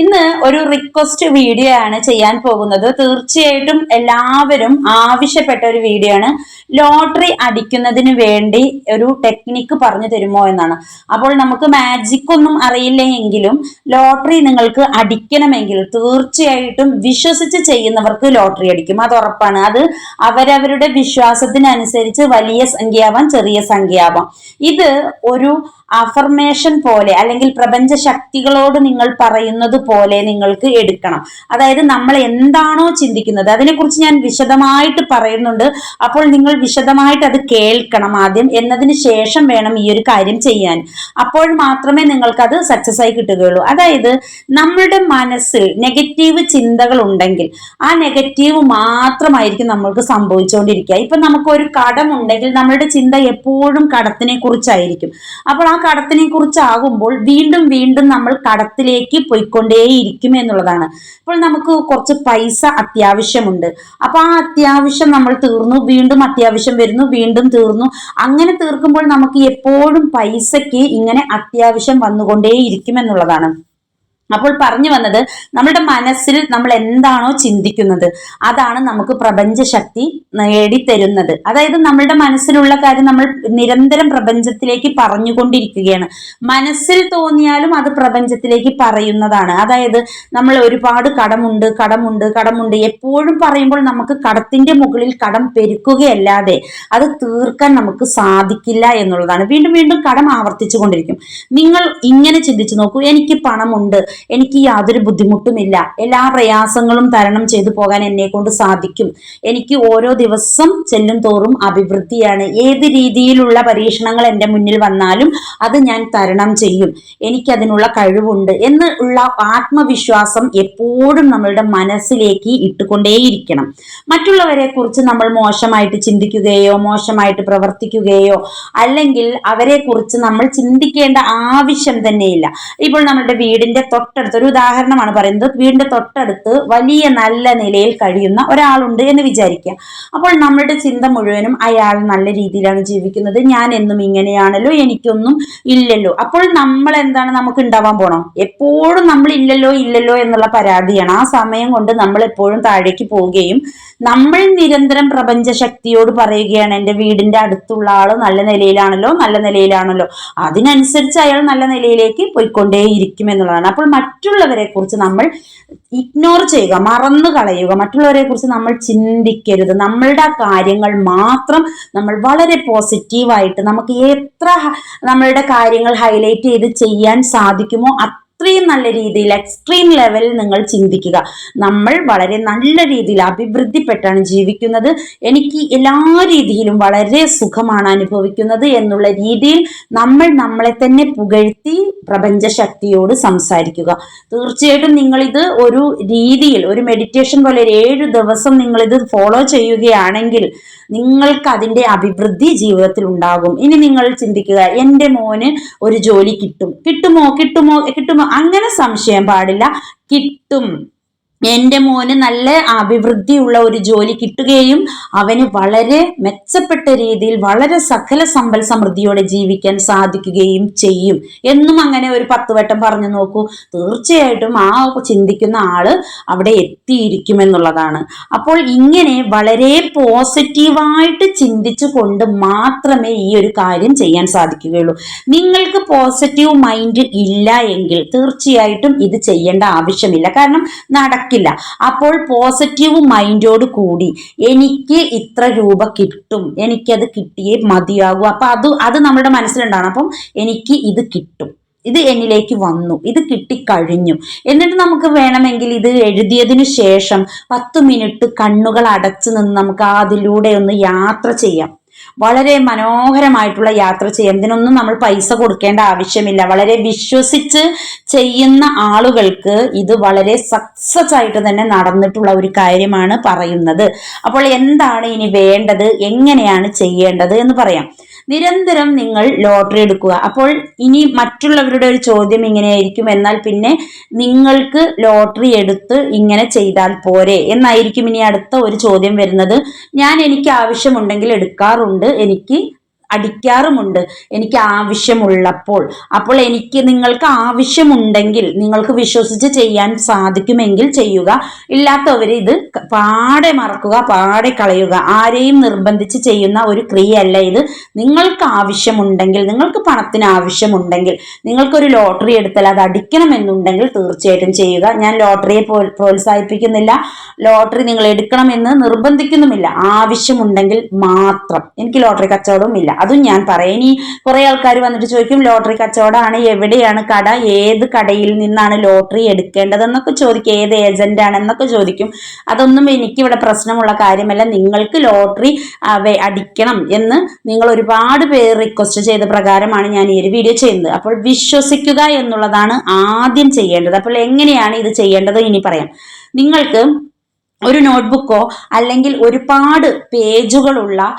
ഇന്ന് ഒരു request video ആണ് ചെയ്യാൻ പോകുന്നത്. തീർച്ചയായിട്ടും എല്ലാവരും ആവശ്യപ്പെട്ട ഒരു വീഡിയോ ആണ്. ലോട്ടറി അടിക്കുന്നതിന് വേണ്ടി ഒരു ടെക്നിക്ക് പറഞ്ഞു തരുമോ എന്നാണ്. അപ്പോൾ നമുക്ക് മാജിക് ഒന്നും അറിയില്ലെങ്കിലും ലോട്ടറി നിങ്ങൾക്ക് അടിക്കണമെങ്കിൽ തീർച്ചയായിട്ടും വിശ്വസിച്ച് ചെയ്യുന്നവർക്ക് ലോട്ടറി അടിക്കും. അത് ഉറപ്പാണ്. അത് അവരവരുടെ വിശ്വാസത്തിനനുസരിച്ച് വലിയ സംഖ്യയാവാം ചെറിയ സംഖ്യയാവാം. ഇത് ഒരു അഫർമേഷൻ പോലെ അല്ലെങ്കിൽ പ്രപഞ്ച ശക്തികളോട് നിങ്ങൾ പറയുന്നത് പോലെ നിങ്ങൾക്ക് എടുക്കണം. അതായത് നമ്മൾ എന്താണോ ചിന്തിക്കുന്നത് അതിനെക്കുറിച്ച് ഞാൻ വിശദമായിട്ട് പറയുന്നുണ്ട്. അപ്പോൾ നിങ്ങൾ വിശദമായിട്ട് അത് കേൾക്കണം ആദ്യം. എന്നതിന് ശേഷം വേണം ഈ ഒരു കാര്യം ചെയ്യാൻ. അപ്പോൾ മാത്രമേ നിങ്ങൾക്ക് അത് സക്സസ് ആയി കിട്ടുകയുള്ളൂ. അതായത് നമ്മളുടെ മനസ്സിൽ നെഗറ്റീവ് ചിന്തകൾ ഉണ്ടെങ്കിൽ ആ നെഗറ്റീവ് മാത്രമായിരിക്കും നമ്മൾക്ക് സംഭവിച്ചുകൊണ്ടിരിക്കുക. ഇപ്പൊ നമുക്ക് ഒരു കടമുണ്ടെങ്കിൽ നമ്മളുടെ ചിന്ത എപ്പോഴും കടത്തിനെ കുറിച്ചായിരിക്കും. അപ്പോൾ ആ കടത്തിനെ കുറിച്ചാകുമ്പോൾ വീണ്ടും വീണ്ടും നമ്മൾ കടത്തിലേക്ക് പോയിക്കൊണ്ടേയിരിക്കും എന്നുള്ളതാണ്. ഇപ്പോൾ നമുക്ക് കുറച്ച് പൈസ അത്യാവശ്യമുണ്ട്. അപ്പൊ ആ അത്യാവശ്യം നമ്മൾ തീർന്നു വീണ്ടും അത്യാവശ്യം വരുന്നു വീണ്ടും തീർന്നു. അങ്ങനെ തീർക്കുമ്പോൾ നമുക്ക് എപ്പോഴും പൈസയ്ക്ക് ഇങ്ങനെ അത്യാവശ്യം വന്നുകൊണ്ടേയിരിക്കും എന്നുള്ളതാണ്. അപ്പോൾ പറഞ്ഞു വന്നത് നമ്മുടെ മനസ്സിൽ നമ്മൾ എന്താണോ ചിന്തിക്കുന്നത് അതാണ് നമുക്ക് പ്രപഞ്ച ശക്തി നേടിത്തരുന്നത്. അതായത് നമ്മളുടെ മനസ്സിലുള്ള കാര്യം നമ്മൾ നിരന്തരം പ്രപഞ്ചത്തിലേക്ക് പറഞ്ഞുകൊണ്ടിരിക്കുകയാണ്. മനസ്സിൽ തോന്നിയാലും അത് പ്രപഞ്ചത്തിലേക്ക് പറയുന്നതാണ്. അതായത് നമ്മൾ ഒരുപാട് കടമുണ്ട് കടമുണ്ട് കടമുണ്ട്. എപ്പോഴും പറയുമ്പോൾ നമുക്ക് കടത്തിന്റെ മുകളിൽ കടം പെരുക്കുകയല്ലാതെ അത് തീർക്കാൻ നമുക്ക് സാധിക്കില്ല എന്നുള്ളതാണ്. വീണ്ടും വീണ്ടും കടം ആവർത്തിച്ചു കൊണ്ടിരിക്കും നിങ്ങൾ ഇങ്ങനെ ചിന്തിച്ചു നോക്കൂ. എനിക്ക് പണമുണ്ട്. എനിക്ക് യാതൊരു ബുദ്ധിമുട്ടുമില്ല. എല്ലാ പ്രയാസങ്ങളും തരണം ചെയ്തു പോകാൻ എന്നെ കൊണ്ട് സാധിക്കും. എനിക്ക് ഓരോ ദിവസം ചെല്ലും തോറും അഭിവൃദ്ധിയാണ്. ഏത് രീതിയിലുള്ള പരീക്ഷണങ്ങൾ എന്റെ മുന്നിൽ വന്നാലും അത് ഞാൻ തരണം ചെയ്യും. എനിക്കതിനുള്ള കഴിവുണ്ട് എന്ന് ഉള്ള ആത്മവിശ്വാസം എപ്പോഴും നമ്മളുടെ മനസ്സിലേക്ക് ഇട്ടുകൊണ്ടേയിരിക്കണം. മറ്റുള്ളവരെ കുറിച്ച് നമ്മൾ മോശമായിട്ട് ചിന്തിക്കുകയോ മോശമായിട്ട് പ്രവർത്തിക്കുകയോ അല്ലെങ്കിൽ അവരെ കുറിച്ച് നമ്മൾ ചിന്തിക്കേണ്ട ആവശ്യം തന്നെയില്ല. ഇപ്പോൾ നമ്മുടെ വീടിന്റെ തൊട്ടടുത്ത് ഒരു ഉദാഹരണമാണ് പറയുന്നത് വീടിന്റെ തൊട്ടടുത്ത് വലിയ നല്ല നിലയിൽ കഴിയുന്ന ഒരാളുണ്ട് എന്ന് വിചാരിക്കുക. അപ്പോൾ നമ്മളുടെ ചിന്ത മുഴുവനും അയാൾ നല്ല രീതിയിലാണ് ജീവിക്കുന്നത് ഞാൻ എന്നും ഇങ്ങനെയാണല്ലോ എനിക്കൊന്നും ഇല്ലല്ലോ. അപ്പോൾ നമ്മൾ എന്താണ് നമുക്ക് ഉണ്ടാവാൻ പോണോ? എപ്പോഴും നമ്മൾ ഇല്ലല്ലോ ഇല്ലല്ലോ എന്നുള്ള പരാതിയാണ്. ആ സമയം കൊണ്ട് നമ്മൾ എപ്പോഴും താഴേക്ക് പോവുകയും നമ്മൾ നിരന്തരം പ്രപഞ്ച ശക്തിയോട് പറയുകയാണ് എന്റെ വീടിന്റെ അടുത്തുള്ള ആൾ നല്ല നിലയിലാണല്ലോ നല്ല നിലയിലാണല്ലോ. അതിനനുസരിച്ച് അയാൾ നല്ല നിലയിലേക്ക് പോയിക്കൊണ്ടേയിരിക്കും എന്നുള്ളതാണ്. അപ്പോൾ മറ്റുള്ളവരെ കുറിച്ച് നമ്മൾ ഇഗ്നോർ ചെയ്യുക മറന്നു കളയുക മറ്റുള്ളവരെ കുറിച്ച് നമ്മൾ ചിന്തിക്കരുത്. നമ്മളുടെ കാര്യങ്ങൾ മാത്രം നമ്മൾ വളരെ പോസിറ്റീവായിട്ട് നമുക്ക് എത്ര നമ്മളുടെ കാര്യങ്ങൾ ഹൈലൈറ്റ് ചെയ്ത് ചെയ്യാൻ സാധിക്കുമോ അത്രയും നല്ല രീതിയിൽ എക്സ്ട്രീം ലെവലിൽ നിങ്ങൾ ചിന്തിക്കുക. നമ്മൾ വളരെ നല്ല രീതിയിൽ അഭിവൃദ്ധിപ്പെട്ടാണ് ജീവിക്കുന്നത്. എനിക്ക് എല്ലാ രീതിയിലും വളരെ സുഖമാണ് അനുഭവിക്കുന്നത് എന്നുള്ള രീതിയിൽ നമ്മൾ നമ്മളെ തന്നെ പുകഴ്ത്തി പ്രപഞ്ച ശക്തിയോട് സംസാരിക്കുക. തീർച്ചയായിട്ടും നിങ്ങളിത് ഒരു രീതിയിൽ ഒരു മെഡിറ്റേഷൻ പോലെ ഒരു ഏഴ് ദിവസം നിങ്ങളിത് ഫോളോ ചെയ്യുകയാണെങ്കിൽ നിങ്ങൾക്ക് അതിന്റെ അഭിവൃദ്ധി ജീവിതത്തിൽ ഉണ്ടാകും. ഇനി നിങ്ങൾ ചിന്തിക്കുക എന്റെ മോന് ഒരു ജോലി കിട്ടും. കിട്ടുമോ കിട്ടുമോ കിട്ടുമോ? അങ്ങനെ സംശയം പാടില്ല. കിട്ടും. എന്റെ മോന് നല്ല അഭിവൃദ്ധിയുള്ള ഒരു ജോലി കിട്ടുകയും അവന് വളരെ മെച്ചപ്പെട്ട രീതിയിൽ വളരെ സകല സമ്പൽ സമൃദ്ധിയോടെ ജീവിക്കാൻ സാധിക്കുകയും ചെയ്യും. എന്നും അങ്ങനെ ഒരു പത്ത് വട്ടം പറഞ്ഞു നോക്കൂ. തീർച്ചയായിട്ടും ആ ചിന്തിക്കുന്ന ആൾ അവിടെ എത്തിയിരിക്കും എന്നുള്ളതാണ്. അപ്പോൾ ഇങ്ങനെ വളരെ പോസിറ്റീവായിട്ട് ചിന്തിച്ചു കൊണ്ട് മാത്രമേ ഈ ഒരു കാര്യം ചെയ്യാൻ സാധിക്കുകയുള്ളൂ. നിങ്ങൾക്ക് പോസിറ്റീവ് മൈൻഡ് ഇല്ല എങ്കിൽ തീർച്ചയായിട്ടും ഇത് ചെയ്യേണ്ട ആവശ്യമില്ല. കാരണം നടക്കില്ല. അപ്പോൾ പോസിറ്റീവ് മൈൻഡോട് കൂടി എനിക്ക് ഇത്ര രൂപ കിട്ടും. എനിക്കത് കിട്ടിയേ മതിയാകൂ. അപ്പൊ അത് അത് നമ്മുടെ മനസ്സിലുണ്ടാണ് അപ്പം എനിക്ക് ഇത് കിട്ടും. ഇത് എന്നിലേക്ക് വന്നു. ഇത് കിട്ടിക്കഴിഞ്ഞു. എന്നിട്ട് നമുക്ക് വേണമെങ്കിൽ ഇത് എഴുതിയതിനു ശേഷം പത്ത് മിനിറ്റ് കണ്ണുകൾ അടച്ചു നിന്ന് നമുക്ക് അതിലൂടെ ഒന്ന് യാത്ര ചെയ്യാം. വളരെ മനോഹരമായിട്ടുള്ള യാത്ര ചെയ്യാം. ഇതിനൊന്നും നമ്മൾ പൈസ കൊടുക്കേണ്ട ആവശ്യമില്ല. വളരെ വിശ്വസിച്ച് ചെയ്യുന്ന ആളുകൾക്ക് ഇത് വളരെ സക്സസ് ആയിട്ട് തന്നെ നടന്നിട്ടുള്ള ഒരു കാര്യമാണ് പറയുന്നത്. അപ്പോൾ എന്താണ് ഇനി വേണ്ടത്? എങ്ങനെയാണ് ചെയ്യേണ്ടത് എന്ന് പറയാം. നിരന്തരം നിങ്ങൾ ലോട്ടറി എടുക്കുക. അപ്പോൾ ഇനി മറ്റുള്ളവരുടെ ഒരു ചോദ്യം ഇങ്ങനെയായിരിക്കും. എന്നാൽ പിന്നെ നിങ്ങൾക്ക് ലോട്ടറി എടുത്ത് ഇങ്ങനെ ചെയ്താൽ പോരെ. എന്നായിരിക്കും ഇനി അടുത്ത ഒരു ചോദ്യം വരുന്നത്. ഞാൻ എനിക്ക് ആവശ്യമുണ്ടെങ്കിൽ എടുക്കാറുണ്ട്. എനിക്ക് അടിക്കാറുമുണ്ട്. എനിക്ക് ആവശ്യമുള്ളപ്പോൾ. അപ്പോൾ എനിക്ക് നിങ്ങൾക്ക് ആവശ്യമുണ്ടെങ്കിൽ നിങ്ങൾക്ക് വിശ്വസിച്ച് ചെയ്യാൻ സാധിക്കുമെങ്കിൽ ചെയ്യുക. ഇല്ലാത്തവർ ഇത് പാടെ മറക്കുക പാടെ കളയുക. ആരെയും നിർബന്ധിച്ച് ചെയ്യുന്ന ഒരു ക്രിയയല്ല ഇത്. നിങ്ങൾക്ക് ആവശ്യമുണ്ടെങ്കിൽ നിങ്ങൾക്ക് പണത്തിന് ആവശ്യമുണ്ടെങ്കിൽ നിങ്ങൾക്കൊരു ലോട്ടറി എടുത്താൽ അത് അടിക്കണമെന്നുണ്ടെങ്കിൽ തീർച്ചയായിട്ടും ചെയ്യുക. ഞാൻ ലോട്ടറിയെ പ്രോത്സാഹിപ്പിക്കുന്നില്ല. ലോട്ടറി നിങ്ങൾ എടുക്കണമെന്ന് നിർബന്ധിക്കുന്നുമില്ല. ആവശ്യമുണ്ടെങ്കിൽ മാത്രം. എനിക്ക് ലോട്ടറി കച്ചവടവും ഇല്ല അതും ഞാൻ പറയാം. ഇനി കുറെ ആൾക്കാർ വന്നിട്ട് ചോദിക്കും ലോട്ടറി കച്ചവടമാണ്? എവിടെയാണ് കട? ഏത് കടയിൽ നിന്നാണ് ലോട്ടറി എടുക്കേണ്ടതെന്നൊക്കെ ചോദിക്കും. ഏത് ഏജന്റ് ആണെന്നൊക്കെ ചോദിക്കും. അതൊന്നും എനിക്കിവിടെ പ്രശ്നമുള്ള കാര്യമല്ല. നിങ്ങൾക്ക് ലോട്ടറി അടിക്കണം എന്ന് നിങ്ങൾ ഒരുപാട് പേർ റിക്വസ്റ്റ് ചെയ്ത പ്രകാരമാണ് ഞാൻ ഈ ഒരു വീഡിയോ ചെയ്യുന്നത്. അപ്പോൾ വിശ്വസിക്കുക എന്നുള്ളതാണ് ആദ്യം ചെയ്യേണ്ടത്. അപ്പോൾ എങ്ങനെയാണ് ഇത് ചെയ്യേണ്ടത് ഇനി പറയാം. നിങ്ങൾക്ക് ഒരു നോട്ട്ബുക്കോ അല്ലെങ്കിൽ ഒരുപാട് പേജുകളുള്ള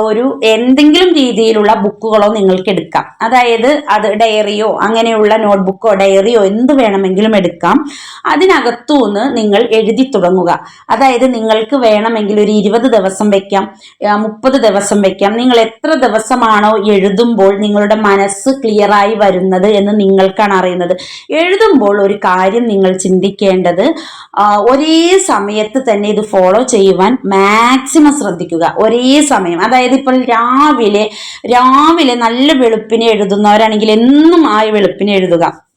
ഒരു എന്തെങ്കിലും രീതിയിലുള്ള ബുക്കുകളോ നിങ്ങൾക്ക് എടുക്കാം. അതായത് അത് ഡയറിയോ അങ്ങനെയുള്ള നോട്ട്ബുക്കോ ഡയറിയോ എന്ത് വേണമെങ്കിലും എടുക്കാം. അതിനകത്തുനിന്ന് നിങ്ങൾ എഴുതി തുടങ്ങുക. അതായത് നിങ്ങൾക്ക് വേണമെങ്കിൽ ഒരു ഇരുപത് ദിവസം വയ്ക്കാം മുപ്പത് ദിവസം വയ്ക്കാം നിങ്ങൾ എത്ര ദിവസമാണോ എഴുതുമ്പോൾ നിങ്ങളുടെ മനസ്സ് ക്ലിയറായി വരുന്നത് എന്ന് നിങ്ങൾക്കാണ് അറിയുന്നത്. എഴുതുമ്പോൾ ഒരു കാര്യം നിങ്ങൾ ചിന്തിക്കേണ്ടത് ഒരേ സമയത്ത് തന്നെ ഇത് ഫോളോ ചെയ്യുവാൻ മാക്സിമം ശ്രദ്ധിക്കുക. ഒരേ സമയം. അതായത് ഇപ്പോൾ രാവിലെ രാവിലെ നല്ല വെളുപ്പിനെ എഴുതുന്നവരാണെങ്കിൽ എന്നും ആ വെളുപ്പിനെ എഴുതുക.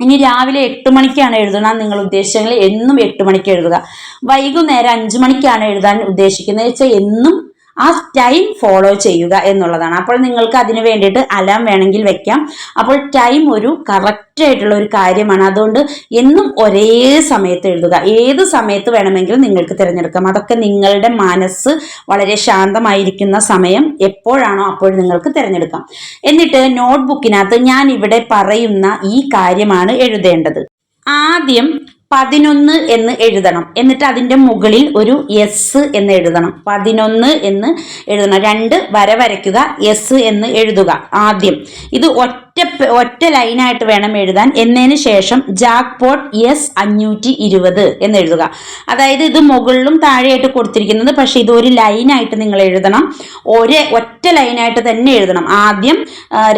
ഇനി രാവിലെ എട്ട് മണിക്കാണ് എഴുതണം നിങ്ങൾ ഉദ്ദേശിച്ചെങ്കിൽ എന്നും എട്ട് മണിക്ക് എഴുതുക. വൈകുന്നേരം അഞ്ചു മണിക്കാണ് എഴുതാൻ ഉദ്ദേശിക്കുന്നത്. വെച്ചാൽ എന്നും ആ ടൈം ഫോളോ ചെയ്യുക എന്നുള്ളതാണ്. അപ്പോൾ നിങ്ങൾക്ക് അതിന് വേണ്ടിയിട്ട് അലാം വേണമെങ്കിൽ വെക്കാം. അപ്പോൾ ടൈം ഒരു കറക്റ്റ് ആയിട്ടുള്ള ഒരു കാര്യമാണ്. അതുകൊണ്ട് എന്നും ഒരേ സമയത്ത് എഴുതുക. ഏത് സമയത്ത് വേണമെങ്കിലും നിങ്ങൾക്ക് തിരഞ്ഞെടുക്കാം. അതൊക്കെ നിങ്ങളുടെ മനസ്സ് വളരെ ശാന്തമായിരിക്കുന്ന സമയം എപ്പോഴാണോ അപ്പോൾ നിങ്ങൾക്ക് തിരഞ്ഞെടുക്കാം. എന്നിട്ട് നോട്ട്ബുക്കിനകത്ത് ഞാൻ ഇവിടെ പറയുന്ന ഈ കാര്യമാണ് എഴുതേണ്ടത്. ആദ്യം പതിനൊന്ന് എന്ന് എഴുതണം. എന്നിട്ട് അതിന്റെ മുകളിൽ ഒരു എസ് എന്ന് എഴുതണം. പതിനൊന്ന് എന്ന് എഴുതണം. രണ്ട് വര വരയ്ക്കുക എസ് എന്ന് എഴുതുക ആദ്യം. ഇത് ഒറ്റ ഒറ്റ ഒറ്റ ലൈനായിട്ട് വേണം എഴുതാൻ. എന്നതിന് ശേഷം ജാക്ക് പോട്ട് എസ് അഞ്ഞൂറ്റി ഇരുപത് എന്ന് എഴുതുക. അതായത് ഇത് മുകളിലും താഴെയായിട്ട് കൊടുത്തിരിക്കുന്നത്. പക്ഷെ ഇത് ഒരു ലൈനായിട്ട് നിങ്ങൾ എഴുതണം. ഒരേ ഒറ്റ ലൈനായിട്ട് തന്നെ എഴുതണം. ആദ്യം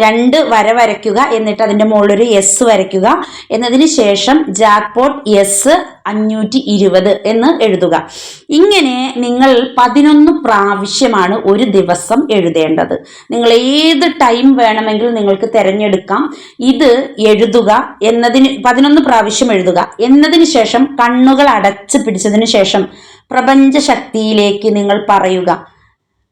രണ്ട് വര വരയ്ക്കുക. എന്നിട്ട് അതിന്റെ മുകളിൽ ഒരു എസ് വരയ്ക്കുക. എന്നതിന് ശേഷം ജാക്ക് പോട്ട് എസ് അഞ്ഞൂറ്റി ഇരുപത് എന്ന് എഴുതുക. ഇങ്ങനെ നിങ്ങൾ പതിനൊന്ന് പ്രാവശ്യമാണ് ഒരു ദിവസം എഴുതേണ്ടത്. നിങ്ങൾ ഏത് ടൈം വേണമെങ്കിൽ നിങ്ങൾക്ക് തിരഞ്ഞെടുക്കാം. ഇത് എഴുതുക എന്നതിന് പതിനൊന്ന് പ്രാവശ്യം എഴുതുക. എന്നതിന് ശേഷം കണ്ണുകൾ അടച്ച് പിടിച്ചതിന് ശേഷം പ്രപഞ്ച ശക്തിയിലേക്ക് നിങ്ങൾ പറയുക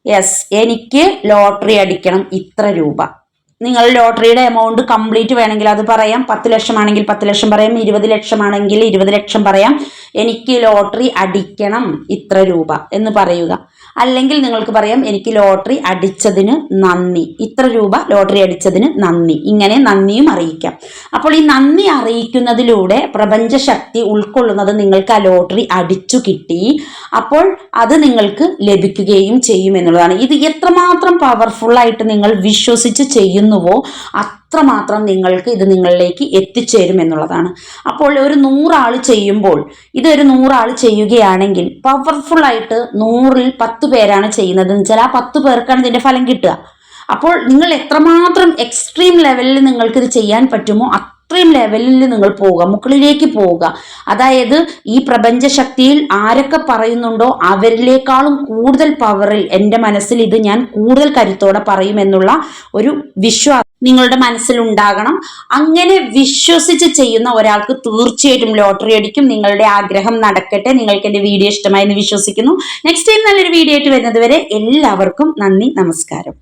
യെസ് എനിക്ക് ലോട്ടറി അടിക്കണം ഇത്ര രൂപ. നിങ്ങൾ ലോട്ടറിയുടെ എമൗണ്ട് കംപ്ലീറ്റ് വേണമെങ്കിൽ അത് പറയാം. പത്ത് ലക്ഷമാണെങ്കിൽ പത്ത് ലക്ഷം പറയാം. ഇരുപത് ലക്ഷമാണെങ്കിൽ ഇരുപത് ലക്ഷം പറയാം. എനിക്ക് ലോട്ടറി അടിക്കണം ഇത്ര രൂപ എന്ന് പറയുക. അല്ലെങ്കിൽ നിങ്ങൾക്ക് പറയാം എനിക്ക് ലോട്ടറി അടിച്ചതിന് നന്ദി. ഇത്ര രൂപ ലോട്ടറി അടിച്ചതിന് നന്ദി. ഇങ്ങനെ നന്ദിയും അറിയിക്കാം. അപ്പോൾ ഈ നന്ദി അറിയിക്കുന്നതിലൂടെ പ്രപഞ്ചശക്തി ഉൾക്കൊള്ളുന്നത് നിങ്ങൾക്ക് ആ ലോട്ടറി അടിച്ചു കിട്ടി. അപ്പോൾ അത് നിങ്ങൾക്ക് ലഭിക്കുകയും ചെയ്യും എന്നുള്ളതാണ്. ഇത് എത്രമാത്രം പവർഫുൾ ആയിട്ട് നിങ്ങൾ വിശ്വസിച്ച് ചെയ്യുന്നുവോ അത്രമാത്രം നിങ്ങൾക്ക് ഇത് നിങ്ങളിലേക്ക് എത്തിച്ചേരും എന്നുള്ളതാണ്. അപ്പോൾ ഒരു നൂറാൾ ചെയ്യുമ്പോൾ ഇതൊരു നൂറാൾ ചെയ്യുകയാണെങ്കിൽ പവർഫുൾ ആയിട്ട് നൂറിൽ പത്ത് പേരാണ് ചെയ്യുന്നത്. എന്ന് വെച്ചാൽ ആ പത്ത് പേർക്കാണ് ഇതിന്റെ ഫലം കിട്ടുക. അപ്പോൾ നിങ്ങൾ എത്രമാത്രം എക്സ്ട്രീം ലെവലിൽ നിങ്ങൾക്ക് ഇത് ചെയ്യാൻ പറ്റുമോ എക്സ്ട്രീം ലെവലിൽ നിങ്ങൾ പോവുക മുകളിലേക്ക് പോവുക അതായത് ഈ പ്രപഞ്ച ശക്തിയിൽ ആരൊക്കെ പറയുന്നുണ്ടോ അവരിലേക്കാളും കൂടുതൽ പവറിൽ എന്റെ മനസ്സിൽ ഇത് ഞാൻ കൂടുതൽ കരുത്തോടെ പറയുമെന്നുള്ള ഒരു വിശ്വാസം നിങ്ങളുടെ മനസ്സിലുണ്ടാകണം. അങ്ങനെ വിശ്വസിച്ച് ചെയ്യുന്ന ഒരാൾക്ക് തീർച്ചയായിട്ടും ലോട്ടറി അടിക്കും. നിങ്ങളുടെ ആഗ്രഹം നടക്കട്ടെ. നിങ്ങൾക്ക് എന്റെ വീഡിയോ ഇഷ്ടമായി എന്ന് വിശ്വസിക്കുന്നു. നെക്സ്റ്റ് ടൈം നല്ലൊരു വീഡിയോ ആയിട്ട് വരുന്നത് വരെ എല്ലാവർക്കും നന്ദി നമസ്കാരം.